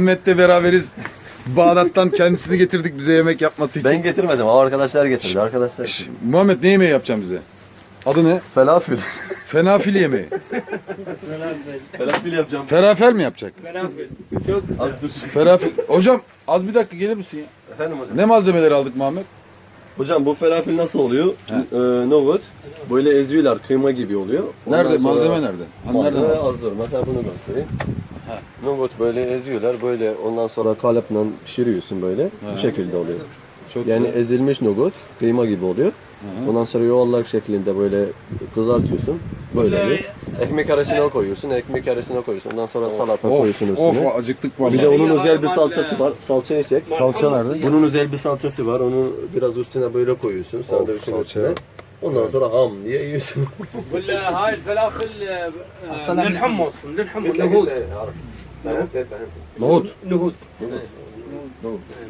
Muhammed'le beraberiz. Bağdat'tan kendisini getirdik bize yemek yapması için. Ben getirmedim. O arkadaşlar getirdi. Arkadaşlar. Şş, Muhammed ne yemeği yapacaksın bize? Adı ne? Felafil. Fenafil yemeği. Felafil yapacağım. Ferafel mi yapacak? Falafel. Çok güzel. Az dur. Ferafil. Hocam az bir dakika gelir misin ya? Efendim hocam. Ne malzemeleri aldık Muhammed? Hocam bu felafil nasıl oluyor? Ee, nohut. Böyle eziyorlar. Kıyma gibi oluyor. Ondan Nerede? sonra- Malzeme nerede? Hani nereden Malzeme aldın? az dur. Mesela bunu göstereyim. Nohut böyle eziyorlar. Böyle ondan sonra kalıpla pişiriyorsun böyle. Bu şekilde oluyor. Çok Yani güzel. ezilmiş nohut kıyma gibi oluyor. Ondan sonra yuvarlak şeklinde böyle kızartıyorsun. Böyle oluyor. Ekmek arasına koyuyorsun, ekmek arasına koyuyorsun. Ondan sonra salata koyuyorsun Of, üstüne. of acıktık Bir vallahi. de onun özel bir salçası var. Salça yiyecek. Salça nerede? Bunun özel bir salçası var. Onu biraz üstüne böyle koyuyorsun. Sandviçin salça üstüne. ya. Ondan sonra ham diye yiyorsun. ولا هاي الفلافل آه، آه، من الحمص من الحمص نهود Nohut. نهود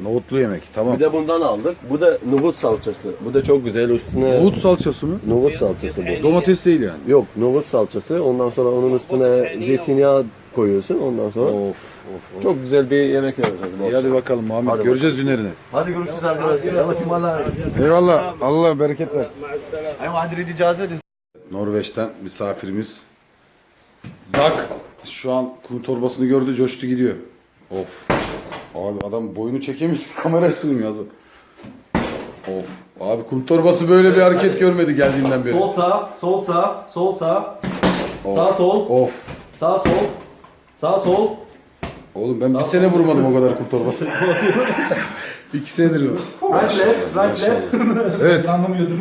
Nohutlu yemek. Tamam. Bir de bundan aldık. Bu da nohut salçası. Bu da çok güzel. Üstüne Nohut salçası mı? nohut salçası bu. Domates değil yani. Yok nohut salçası. Ondan sonra onun üstüne zeytinyağı koyuyorsun. Ondan sonra Of Of. Çok güzel bir yemek yapacağız. İyi hadi bakalım Muhammed. Hadi Göreceğiz günlerini. Hadi görüşürüz arkadaşlar. Eyvallah. Allah bereket versin. Ayım hadirin icazı edin. Norveç'ten misafirimiz. Dak şu an kum torbasını gördü coştu gidiyor. Of. Abi adam boyunu çekemiyor. Kameraya sığmıyor az. Of. Abi kum torbası böyle bir hareket görmedi geldiğinden beri. Sol sağ, sol sağ, sol sağ. Of. Sağ sol. Of. Sağ sol. Sağ sol. Oğlum ben bir sene vurmadım o kadar kum torbası. İki senedir yok. Right left, right left. Evet. Anlamıyordur.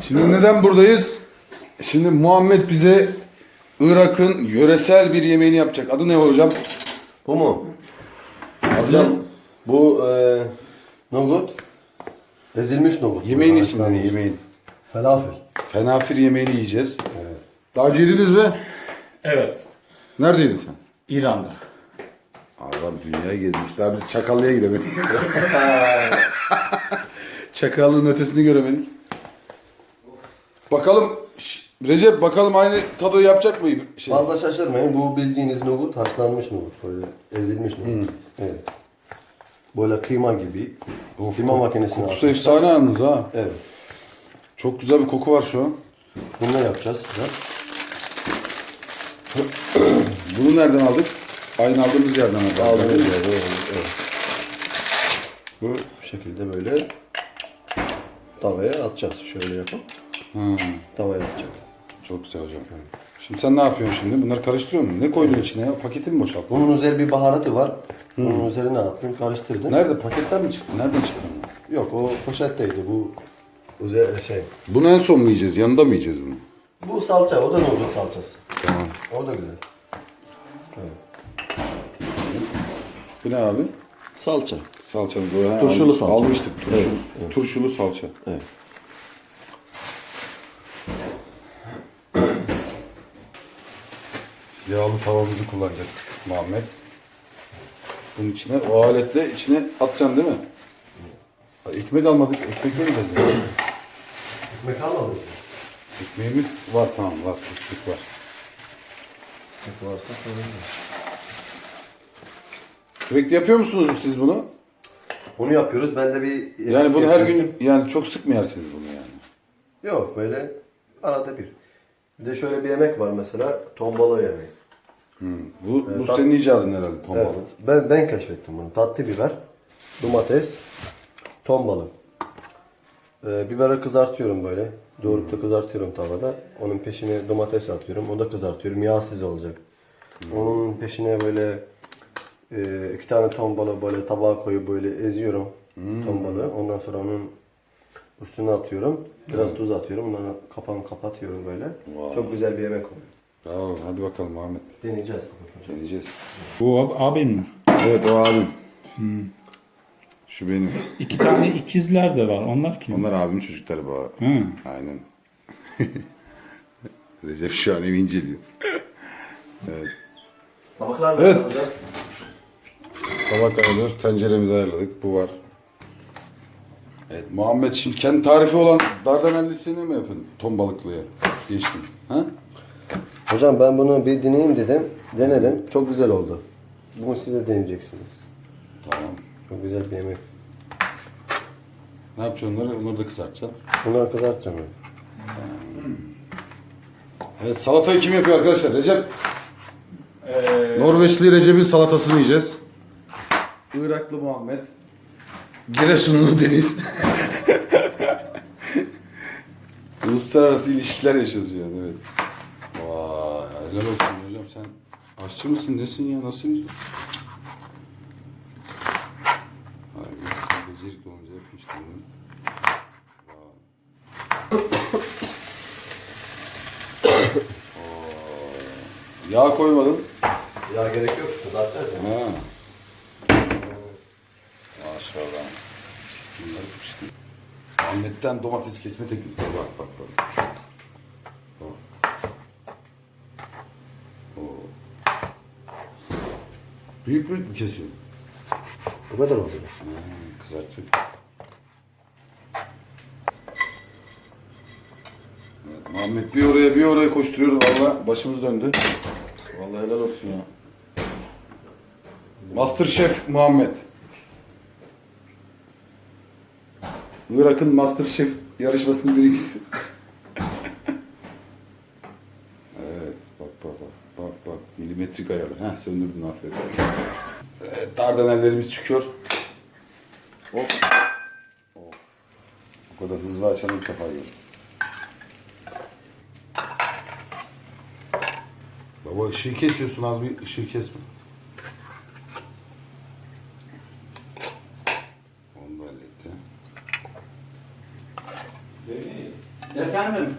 Şimdi neden buradayız? Şimdi Muhammed bize Irak'ın yöresel bir yemeğini yapacak. Adı ne hocam? Bu mu? Hocam bu e, nohut. Ezilmiş nohut. Yemeğin ismi ne? Yemeğin. Falafel. Fenafir yemeğini yiyeceğiz. Daha önce yediniz mi? Evet. Neredeydin sen? İran'da. Adam dünyaya gezmiş. Daha biz Çakallı'ya gidemedik. Çakallığın ötesini göremedik. Bakalım Şş, Recep bakalım aynı tadı yapacak mı? Şey. Fazla şaşırmayın. Bu bildiğiniz nohut haşlanmış nohut. Böyle ezilmiş nohut. Evet. Böyle kıyma gibi. Of, kıyma makinesine Kokusu atmışlar. efsane yalnız ha. Evet. Çok güzel bir koku var şu an. Bunu ne yapacağız? Bunu nereden aldık? Aynı aldığımız yerden aldık. Aldığımız yerde, evet, evet. Bu şekilde böyle tavaya atacağız. Şöyle yapıp Hmm, tavaya atacağız. çok güzel hocam. Şimdi sen ne yapıyorsun şimdi? Bunları karıştırıyor musun? Ne koydun içine ya? Paketi mi boşalttın? Bunun özel bir baharatı var. Bunun üzerine attım, karıştırdım. Nerede? Paketten mi çıktı? Nereden çıktı? Yok o poşetteydi. Bu özel şey. Bunu en son mu yiyeceğiz? Yanında mı yiyeceğiz bunu? Bu salça, o da nohut salçası. Tamam. O da güzel. Bu ne abi? Salça. Salçamız. o, ha, Turşulu al- salça. Almıştık. Turşulu, Evet, evet. turşulu salça. Evet. Yağlı tavamızı kullanacak Muhammed. Bunun içine, o aletle içine atacaksın değil mi? Ha, Ekmek almadık. Ekmek yemeyeceğiz mi? Ekmek almadık. Ekmeğimiz var tamam var. Ekmek var. Ekmek varsa sorun yok. Sürekli yapıyor musunuz siz bunu? Bunu yapıyoruz. Ben de bir Yani bunu her gün yani çok sık mı yersiniz bunu yani? Yok böyle arada bir. Bir de şöyle bir yemek var mesela. Tombala yemeği. Bu, bu tat- senin icadın herhalde ton Evet. balığı. Ben, ben keşfettim bunu. Tatlı biber, domates, ton balığı. Ee, biberi kızartıyorum böyle. Doğrup da kızartıyorum tavada. Onun peşine domates atıyorum. O da kızartıyorum. Yağsız olacak. Onun peşine böyle e, iki tane ton balığı böyle tabağa koyup böyle eziyorum. Ton balığı. Ondan sonra onun üstüne atıyorum. Biraz tuz atıyorum. Ondan kapağını kapatıyorum böyle. Vay. Çok güzel bir yemek oluyor. Bravo, hadi bakalım Muhammed. Deneyeceğiz bakalım. Deneyeceğiz. Bu ab- abin mi? Evet o abim. Şu benim. İki tane ikizler de var. Onlar kim? Onlar abimin çocukları bu arada. Hı. Aynen. Recep şu an evi inceliyor. Tabaklar Evet. Tabak ayarlıyoruz. Tenceremizi ayarladık. Bu var. Evet Muhammed şimdi kendi tarifi olan dardanellisini mi yapın? Ton balıklıya geçtim. Ha? Hocam ben bunu bir deneyeyim dedim. Denedim. Çok güzel oldu. Bunu siz de deneyeceksiniz. Tamam. Çok güzel bir yemek. Ne yapacaksın onları? Onları da kızartacaksın. Bunları kızartacağım ben. Evet salatayı kim yapıyor arkadaşlar? Recep. Norveçli Recep'in salatasını yiyeceğiz. Iraklı Muhammed. Giresunlu Deniz. Uluslararası ilişkiler yaşıyoruz yani evet. Vay helal olsun hocam sen aşçı mısın nesin ya nasıl bir... Ay sen becerikli olunca işte bunu. Vay. Yağ koymadın. Ya gerek yok. Kızartacağız ya. Ha. Maşallah. Bunları pişti. Ahmet'ten domates kesme teknikleri bak bak bak. Bak. Oo. Büyük büyük mü kesiyorsun? Bu kadar oldu. Ha, kızartıyor. Evet, Muhammed bir oraya bir oraya koşturuyor. Valla başımız döndü. Vallahi helal olsun ya. Master Chef Muhammed. Irak'ın Master Chef yarışmasının birincisi. evet bak bak bak bak bak milimetrik ayarlı. Heh söndürdün aferin. Evet dardanellerimiz çıkıyor. Hop. Of. Bu kadar hızlı açanı ilk. Baba ışığı kesiyorsun az bir ışığı kesme. Onu da halletti. Efendim?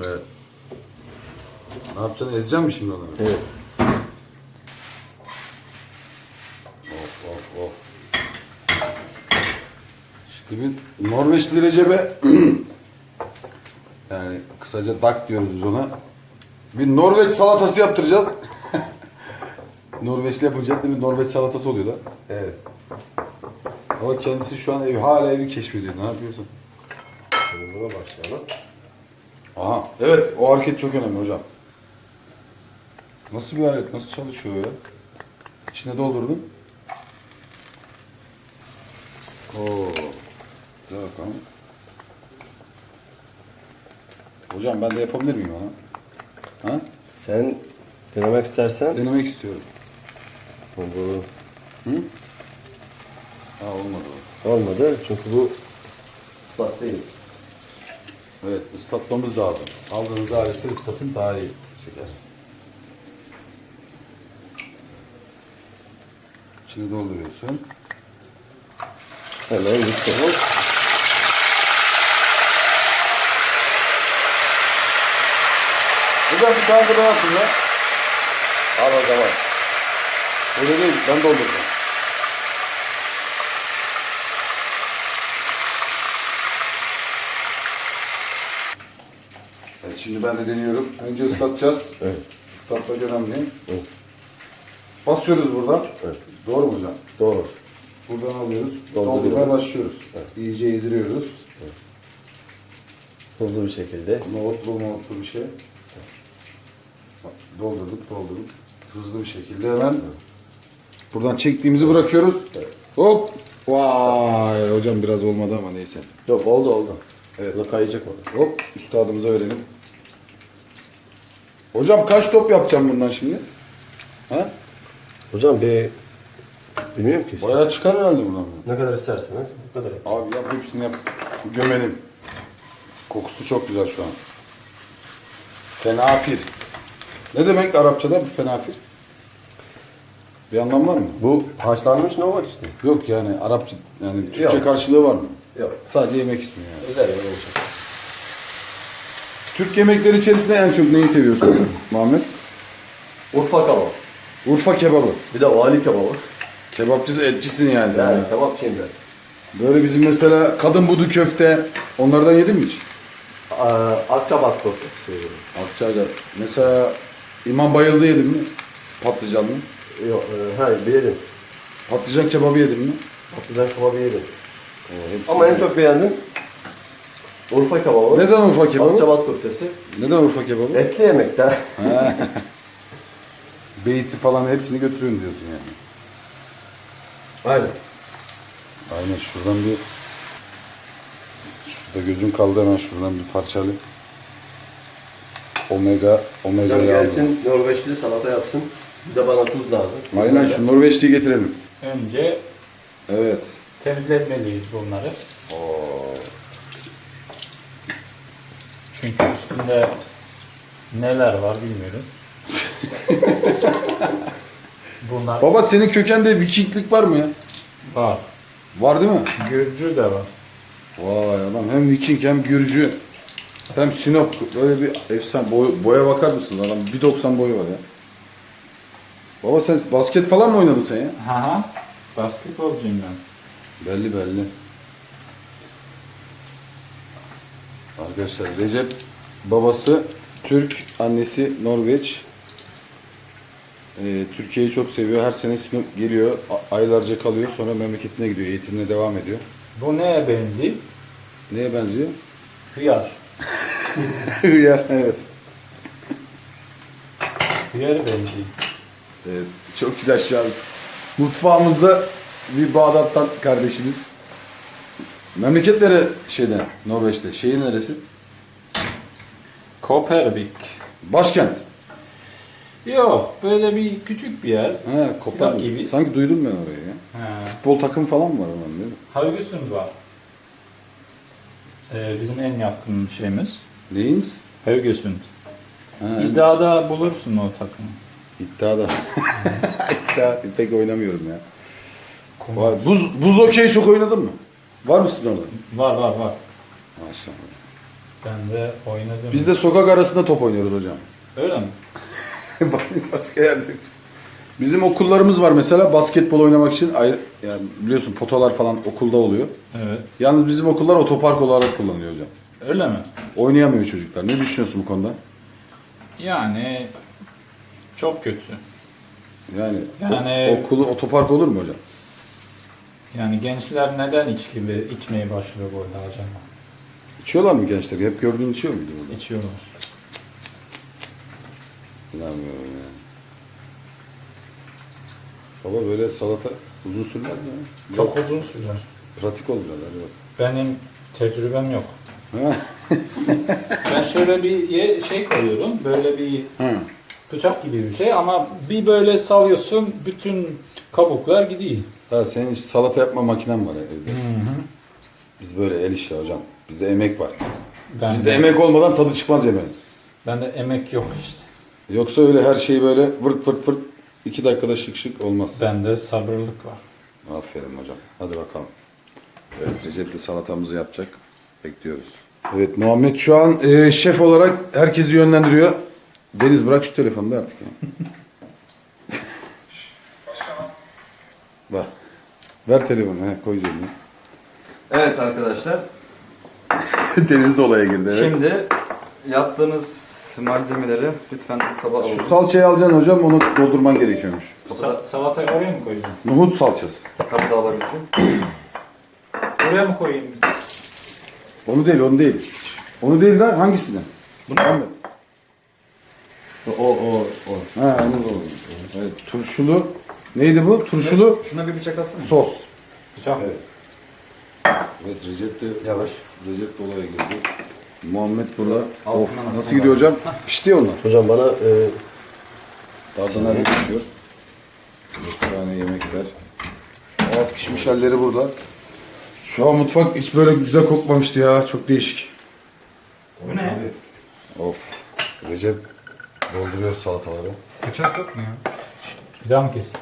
Evet. Ne yapacaksın? Ezeceksin mi şimdi onları? Evet. Of of of. Şimdi bir Norveçli Recep'e yani kısaca dak diyoruz biz ona. Bir Norveç salatası yaptıracağız. Norveçli yapınca değil mi? Norveç salatası oluyor da. Evet. Ama kendisi şu an ev, hala evi keşfediyor. Ne yapıyorsun? Buna başlayalım. Aha. Evet o hareket çok önemli hocam. Nasıl bir alet? Nasıl çalışıyor ya? İçine doldurdun. Oo. Güzel bakalım. Hocam ben de yapabilir miyim ona? Ha? Sen denemek istersen Denemek istiyorum. bu Ha olmadı. olmadı çünkü bu ıslak değil. Evet ıslatmamız lazım. Aldığınız aleti ıslatın daha iyi çeker. İçine dolduruyorsun. Hemen gitti. Hocam bir tane ben yapayım ya. Al o zaman. Öyle değil, ben dolduracağım. Şimdi ben de deniyorum. Önce ıslatacağız. Evet. Islatmak önemli. Evet. Basıyoruz buradan. Evet. Doğru mu hocam? Doğru. Buradan alıyoruz. Dolduruyoruz. Doldurmaya başlıyoruz. Evet. İyice yediriyoruz. Hızlı bir şekilde. Nohutlu nohutlu bir şey. Bak, Doldurduk, doldurduk. Hızlı bir şekilde hemen buradan çektiğimizi bırakıyoruz. Hop! Vay! Hocam biraz olmadı ama neyse. Yok oldu oldu. Evet. Bu kayacak o. Hop! Üstadımıza verelim. Hocam kaç top yapacağım bundan şimdi? Ha? Hocam bir bilmiyorum ki. Bayağı çıkar herhalde bundan. Ne kadar isterseniz bu kadar. yap. Abi yap hepsini yap. Gömelim. Kokusu çok güzel şu an. Fenafir. Ne demek Arapçada bu fenafir? Bir anlam var mı? Bu haşlanmış ne var işte. Yok yani Arapça yani Türkçe Yok. karşılığı var mı? Yok. Sadece yemek ismi yani. Güzel yemek olacak. Türk yemekleri içerisinde en çok neyi seviyorsun Muhammed? Urfa kebabı. Urfa kebabı. Bir de vali kebabı. Kebapçısı etçisin yani. sen. Yani kebapçıyım ben. Böyle bizim mesela kadın budu köfte onlardan yedin mi hiç? Aa, Akçabat köftesi seviyorum. Akçay'da. Mesela İmam Bayıldı yedin mi? Patlıcanlı. Yok, e, ha yedim. Patlıcan kebabı yedin mi? Patlıcan kebabı yedim. Oo, hepsi Ama en çok beğendim Urfa kebabı. Neden Urfa kebabı? Akçabat köftesi. Neden Urfa kebabı? Etli yemek de. Beyti falan hepsini götürüyorum diyorsun yani. Aynen. Aynen şuradan bir şurada gözüm kaldı hemen şuradan bir parçalayayım. Omega, omega Hocam yağlı. gelsin Norveçli salata yapsın. Bir de bana tuz lazım. Aynen şu Norveçli'yi getirelim. Önce Evet. temizletmeliyiz bunları. Çünkü üstünde neler var bilmiyorum. Bunlar Baba senin kökende Vikinglik var mı ya? var. Var değil mi? Gürcü de var. Vay adam hem Viking hem Gürcü hem Sinop böyle bir efsane boy, boya bakar mısın adam 1.90 boyu var ya. Baba sen basket falan mı oynadın sen ya? Haha. Basketbolcuyum ben. Belli belli. Arkadaşlar Recep babası Türk, annesi Norveç. Ee, Türkiye'yi çok seviyor. Her sene Sinop geliyor. a- Aylarca kalıyor. Sonra memleketine gidiyor. Eğitimine devam ediyor. Bu neye benziyor? Neye benziyor? Hıyar. ya evet. Hıyar benziyor. Evet, çok güzel şu an. Mutfağımızda bir Bağdat'tan kardeşimiz. Memleketleri şeyde, Norveç'te. Şehir neresi? Kopervik. Başkent. Yok böyle bir küçük bir yer. He, Kopar. Sinop gibi. Sanki duydum ben orayı ya. Ha. Futbol takım falan mı var onun değil mi? Haugesund var. Ee, bizim en yakın şeyimiz. Neyiniz? Haugesund. Ha, İddiada bulursun o takımı. iddiada. İddia, pek oynamıyorum ya. Buz, buz okey çok oynadın mı? Var mısın orada? Var var var. Maşallah. Ben de oynadım. Biz de sokak arasında top oynuyoruz hocam. Öyle mi? Başka yerde. Bizim okullarımız var mesela basketbol oynamak için ayrı, yani biliyorsun potalar falan okulda oluyor. Evet. Yalnız bizim okullar otopark olarak kullanıyor hocam. Öyle mi? Oynayamıyor çocuklar. Ne düşünüyorsun bu konuda? Yani çok kötü. Yani, Yani- okulu otopark olur mu hocam? Yani gençler neden içki içmeye başlıyor burada acaba? İçiyorlar mı gençler? Hep gördüğün içiyor muydu burada? İçiyorlar. İnanmıyorum yani. Baba böyle salata uzun sürmez mi? ya? Biraz Çok uzun sürer. pratik olur biraz hadi bak. Benim tecrübem yok. Ha? Ben şöyle bir ye- şey koyuyorum. Böyle bir Ha. bıçak gibi bir şey ama bir böyle salıyorsun bütün kabuklar gidiyor. Ha, senin hiç salata yapma makinen var evde. Biz böyle el işi hocam. Bizde emek var. Ben Bizde emek olmadan tadı çıkmaz yemeğin. Bende emek yok işte. Yoksa öyle her şey böyle vırt vırt vırt iki dakikada şık şık olmaz. Bende sabırlık var. Aferin hocam. Hadi bakalım. Evet Recep'le salatamızı yapacak. Bekliyoruz. Evet Muhammed şu an e, şef olarak herkesi yönlendiriyor. Deniz bırak şu telefonu da artık ya. Bak. Ver telefonu. He, koy cebine. Evet arkadaşlar. Deniz de olaya girdi. Evet. Şimdi yaptığınız malzemeleri lütfen kaba Şu alın. salçayı alacaksın hocam onu doldurman gerekiyormuş. Sa- salatayı oraya mı koyayım? Nohut salçası. Kabı da alabilirsin. Oraya mı koyayım? Onu değil onu değil. Onu değil de hangisini? Bunu Muhammed. O o o. Ha onu olur. Evet turşulu. Neydi bu? Turşulu Şuna bir bıçak alsana. sos. Bıçak. Evet. Evet Recep de yavaş. Recep de olaya girdi. Muhammed burada. Of nasıl gidiyor hocam? Pişti onlar. Hocam bana e, Tadına bir pişiyor. Efsane yemekler. Aa pişmiş halleri burada. Şu an mutfak hiç böyle güzel kokmamıştı ya. Çok değişik. Bu ne? Of. Recep dolduruyor salataları. Bıçak yok mu ya? Bir daha mı keseyim?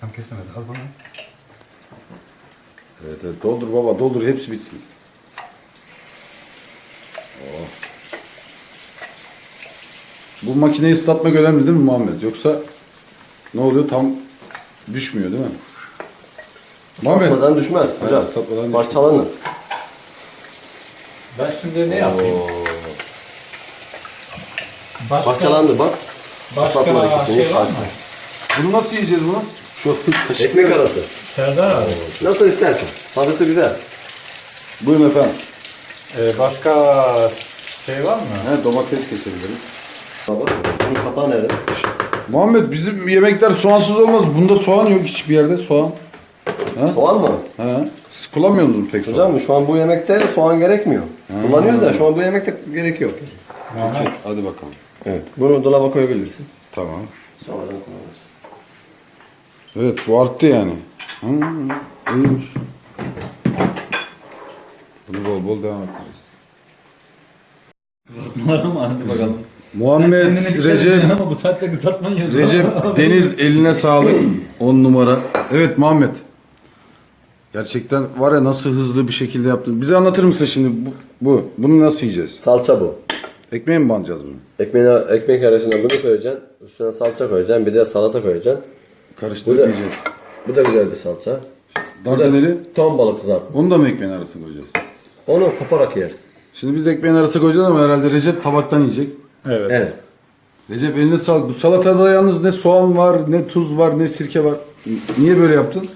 Tam kesemedi. Al bana. Evet, evet doldur baba doldur hepsi bitsin. Oh. Bu makineyi ıslatmak önemli değil mi Muhammed? Yoksa ne oluyor tam düşmüyor değil mi? Muhammed. ıslatmadan düşmez hocam. ıslatmadan düşmez. Parçalanır. Ben şimdi ne yapayım? Başka, Parçalandı bak. başka ıslatmadık şey var mı? Bunu nasıl yiyeceğiz bunu? Kaşık. Ekmek arası. Serdar abi. Nasıl istersen. Tadısı güzel. Buyurun efendim. Ee, başka şey var mı? He, domates kesebiliriz. Baba, bunun kapağı nerede? Muhammed bizim yemekler soğansız olmaz. Bunda soğan yok hiçbir yerde soğan. Soğan mı? He. Siz kullanmıyor musunuz pek soğan? Hocam şu an bu yemekte soğan gerekmiyor. Kullanıyoruz da şu an bu yemekte gerek yok. Mehmet. Hadi bakalım. Evet. Bunu dolaba koyabilirsin. Tamam. Sonradan kullanırsın. Evet bu arttı yani. Hı, iyiymiş. Bunu bol bol devam edeceğiz. Var ama hadi bakalım. Muhammed, Recep, ama bu saatte kızartman yazıyor. Recep, Deniz eline sağlık. 10 numara. Evet Muhammed. Gerçekten var ya nasıl hızlı bir şekilde yaptın. Bize anlatır mısın şimdi bu, bu. Bunu nasıl yiyeceğiz? Salça bu. Ekmeğe mi banacağız bunu? Ekmeğin, ekmek arasına bunu koyacaksın. Üstüne salça koyacaksın. Bir de salata koyacaksın. Karıştırıp Bu da- yiyeceğiz. Bu da güzel bir salça. Bu da Dardaneli. ton balık kızartması. Onu da mı ekmeğin arasına koyacağız? Onu koparak yersin. Şimdi biz ekmeğin arasına koyacağız ama herhalde Recep tabaktan yiyecek. Evet. Evet. Recep eline sağlık. Bu salatada yalnız ne soğan var, ne tuz var, ne sirke var. Niye böyle yaptın?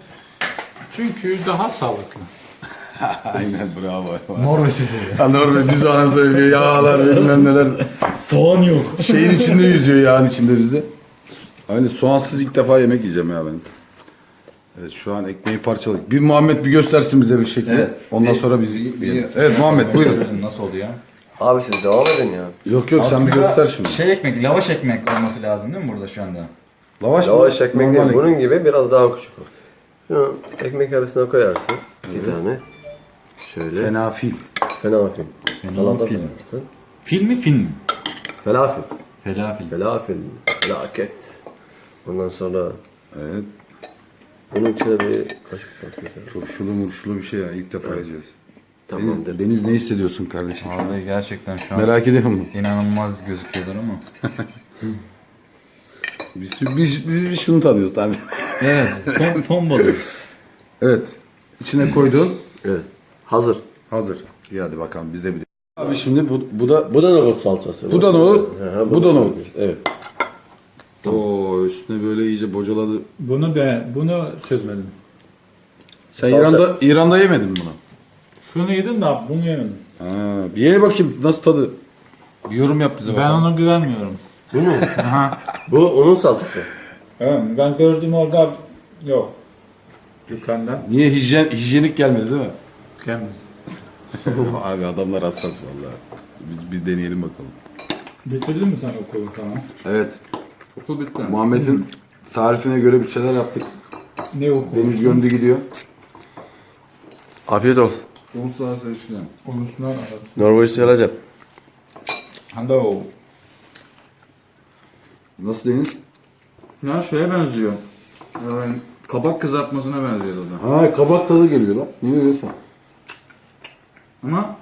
Çünkü daha sağlıklı. Aynen bravo. Norveç usulü. Ha Norveç bizi anasını seviyor. Yağlar bilmem neler. Soğan yok. Şeyin içinde yüzüyor yağın içinde bizde. Aynı soğansız ilk defa yemek yiyeceğim ya ben. Evet şu an ekmeği parçaladık. Bir Muhammed bir göstersin bize bir şekilde. Evet. Ondan sonra biz yiyelim. Evet Muhammed buyurun. Nasıl oluyor? Abi siz devam edin ya. Yok yok sen bir Aslında göster şimdi. Şey ekmek, lavaş ekmek olması lazım değil mi burada şu anda? Lavaş mı? Lavaş ekmek Normal değil. Bunun gibi biraz daha küçük o. Şunu ekmek arasına koyarsın. Bir tane. Şöyle. Fenafil. Fenafil. Salata Fenafil. koyarsın. Fil mi fin mi? Felafil. Felafil. Felafil. Felaket. Ondan sonra Evet. bunun içine bir kaşık koyacağız. Turşulu murşulu bir şey ya. İlk defa yiyeceğiz. Deniz, Tamamdır. Deniz ne hissediyorsun kardeşim? şu an? Abi gerçekten şu an Merak ediyor musun? inanılmaz gözüküyorlar ama. Biz, biz, biz, biz şunu tanıyoruz tabii. Evet, ton, ton balığı. evet. İçine koydun. Evet. Hazır. Hazır. İyi hadi bakalım biz de bir Abi şimdi bu, bu da Bu da nohut salçası. Bu da nohut, Hı hı, bu da nohut. Evet. Oo üstüne böyle iyice bocaladı. Bunu ben bunu çözmedim. Sen Salça- İran'da İran'da yemedin mi bunu? Şunu yedim de bunu yemedim. Ha, bir ye bakayım nasıl tadı. Bir yorum yap bize Ben bakalım. ona güvenmiyorum. Bu mu? Aha. Bu onun salçası. Evet, ben gördüm orada yok. Dükkanda Niye hijyen, hijyenik gelmedi değil mi? gelmedi. Abi adamlar hassas vallahi. Biz bir deneyelim bakalım. Bitirdin mi sen okulu tamam? Evet. Okul bitti. Muhammed'in tarifine göre bir şeyler yaptık. Ne okulu? Deniz göndü gidiyor. Afiyet olsun. Uluslararası ilişkiler. Konusuna arası. Norveççe Recep. Hello. Nasıl Deniz? Ya şeye benziyor. Yani kabak kızartmasına benziyor tadı. Ha kabak tadı geliyor lan. Niye öyleyse? Ama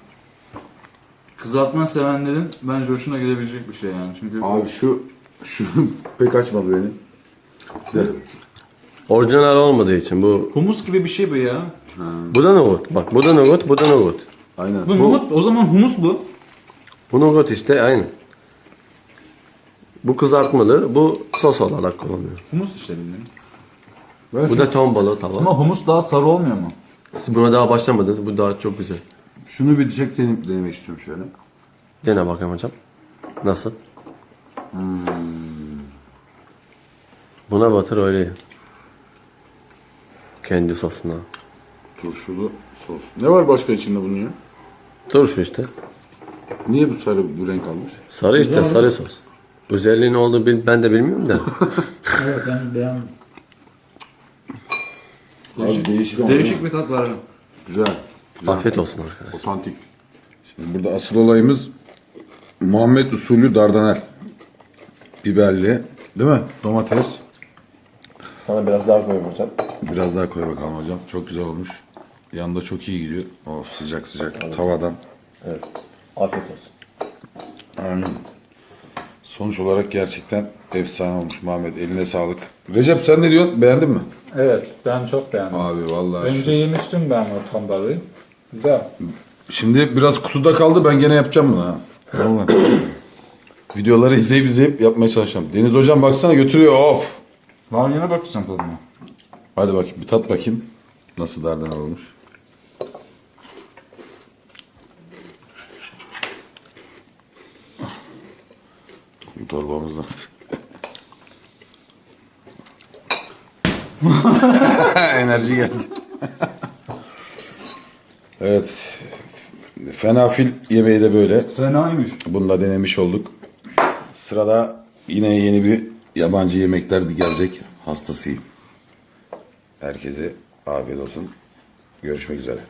kızartma sevenlerin bence hoşuna gidebilecek bir şey yani. Çünkü Abi şu şu pek açmadı beni. De. Orijinal olmadığı için bu. humus gibi bir şey bu ya. Bu da nohut. Bak bu da nohut, bu da nohut. Aynen. Bu nohut o zaman humus bu. Bu nohut işte aynı. Bu kızartmalı, bu sos olarak kullanılıyor. Humus işte bildiğin. Ben Bu da ton balığı tava. Ama humus daha sarı olmuyor mu? Siz buna daha başlamadınız. Bu daha çok güzel. şunu bir tek denem- denemek istiyorum şöyle. Dene bakayım hocam. Nasıl? Buna batır öyle ye. Kendi sosuna. Turşulu sos. Ne var başka içinde bunun ya? Turşu işte. Niye bu sarı bu renk almış? Sarı işte sarı bil- Özelliği ne olduğunu bil- ben de bilmiyorum da. Evet ben beğendim. Abi değişik ama Değişik bir tat var. Güzel. Güzel. Afiyet olsun arkadaşlar. Otantik. Şimdi burada asıl olayımız Muhammed usulü dardanel. Biberli. Değil mi? Domates. Sana biraz daha koyayım hocam. Biraz daha koy bakalım hocam. Çok güzel olmuş. Yanında çok iyi gidiyor. Oh sıcak sıcak. Tavadan. Evet. Afiyet olsun. Aynen. Sonuç olarak gerçekten efsane olmuş Muhammed. Eline sağlık. Recep sen ne diyorsun? Beğendin mi? Evet ben çok beğendim. Abi vallahi. Önce şu- yemiştim ben o ton balığı. Güzel. Şimdi biraz kutuda kaldı. Ben gene yapacağım bunu ha. Vallahi videoları izleyip izleyip yapmaya çalışacağım. Deniz hocam baksana götürüyor of. Var yine bakacağım tadına. Hadi bakayım bir tat bakayım. Nasıl dardan olmuş. Torbamızda. Enerji geldi. evet. Fena fil yemeği de böyle. Fenaymış. Bunu da denemiş olduk. Sırada yine yeni bir yabancı yemekler gelecek. Hastasıyım. Herkese afiyet olsun. Görüşmek üzere.